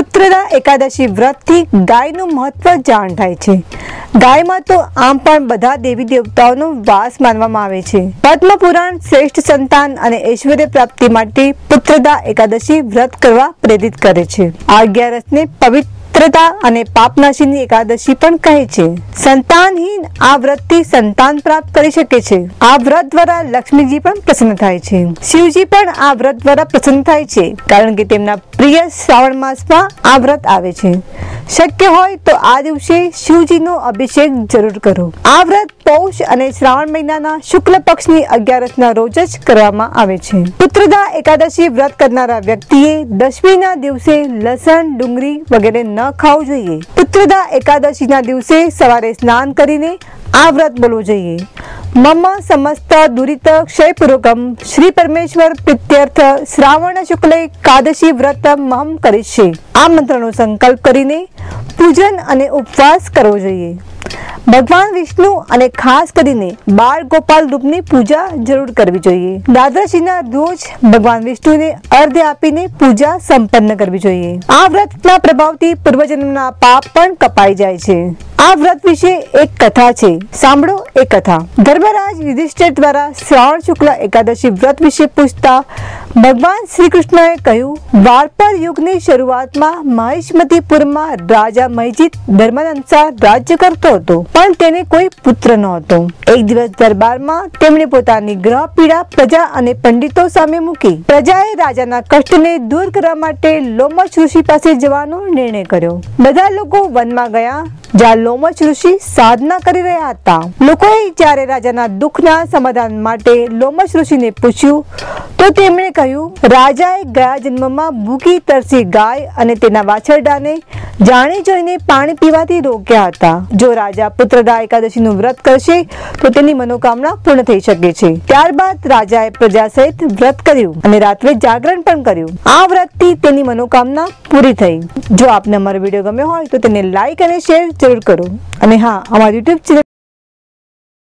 પુત્રદા એકાદશી વ્રતથી ગાયનું મહત્વ જાણ થાય છે. ગાયમાં તો આમ પણ બધા દેવી દેવતાઓનો વાસ માનવામાં આવે છે. પદ્મ પુરાણ શ્રેષ્ઠ સંતાન અને ઐશ્વર્ય પ્રાપ્તિ માટે પુત્રદા એકાદશી વ્રત કરવા પ્રેરિત કરે છે. આ અગિયારસને પવિત્રતા અને પાપનાશીની એકાદશી પણ કહે છે. સંતાનહીન આ વ્રતથી સંતાન પ્રાપ્ત કરી શકે છે. આ વ્રત દ્વારા લક્ષ્મીજી પણ પ્રસન્ન થાય છે. શિવજી પણ આ વ્રત દ્વારા પ્રસન્ન થાય છે, કારણ કે તેમના પ્રિય શ્રાવણ માસમાં આ વ્રત આવે છે. શક્ય હોય તો આ દિવસે શિવજીનો અભિષેક જરૂર કરો. આ વ્રત પૌષ અને શ્રાવણ મહિનાના શુક્લ પક્ષની અગિયારસના રોજ જ કરવામાં આવે છે. પુત્રદા એકાદશી વ્રત કરનારા વ્યક્તિએ દશમીના દિવસે લસણ, ડુંગળી વગેરે ન ખાવું જોઈએ. પુત્રદા એકાદશીના દિવસે સવારે સ્નાન કરીને આ વ્રત બોલવું જોઈએ. મમ સમસ્ત દુરિત ક્ષયપૂર્વકમ શ્રી પરમેશ્વર પ્રિત્યર્થ શ્રાવણ શુક્લ એકાદશી વ્રત મહમ કરીશે આ મંત્રનો સંકલ્પ કરીને પૂજન અને ઉપવાસ કરવો જોઈએ ભગવાન વિષ્ણુ અને ખાસ કરીને બાળ ગોપાલ રૂપની પૂજા જરૂર કરવી જોઈએ દાદાશ્રીના રોજ ભગવાન વિષ્ણુને અર્ધ્ય આપીને પૂજા સંપન્ન કરવી જોઈએ આ વ્રતના પ્રભાવથી પૂર્વજન્મના પાપ પણ કપાઈ જાય છે। આ વ્રત વિશે એક કથા છે. સાંભળો એ કથા. ધર્મરાજ યુધિષ્ઠિર દ્વારા શ્રાવણ શુક્લ એકાદશી વ્રત વિશે પૂછતા ભગવાન શ્રી કૃષ્ણએ કહ્યું, વારપર યુગની શરૂઆતમાં મહિષ્મતીપુરમાં રાજા મહિજીત ધર્મ રાજ્ય કરતો હતો, પણ તેને કોઈ પુત્ર નહોતો. એક દિવસ દરબારમાં તેમણે પોતાની ગ્રહ પીડા પ્રજા અને પંડિતો સામે મૂકી. પ્રજાએ રાજાના કષ્ટને દૂર કરવા માટે લોમશ ઋષિ પાસે જવાનો નિર્ણય કર્યો. બધા લોકો વનમાં ગયા, જ્યાં લોમશ ઋષિ સાધના કરી રહ્યા હતા. લોકોએ જ્યારે રાજાના દુઃખના સમાધાન માટે લોમચ ઋષિને પૂછ્યું, તો તેમણે કહ્યું, રાજાએ ગયા જન્મમાં ભૂખી તરસી ગાય અને તેના વાછરડાને જાણી જોઈને પાણી પીવાથી રોક્યા હતા. જો રાજા પુત્રદા એકાદશીનું વ્રત કરશે, તો તેની મનોકામના પૂર્ણ થઈ શકે છે. ત્યારબાદ રાજાએ પ્રજા સહિત વ્રત કર્યું અને રાત્રે જાગરણ પણ કર્યું. આ વ્રતથી તેની મનોકામના પૂરી થઈ. જો આપને અમારો વીડિયો ગમ્યો હોય, તો તેને લાઈક અને શેર જરૂર કરો. અને હા, અમારી યુટ્યુબ ચેનલ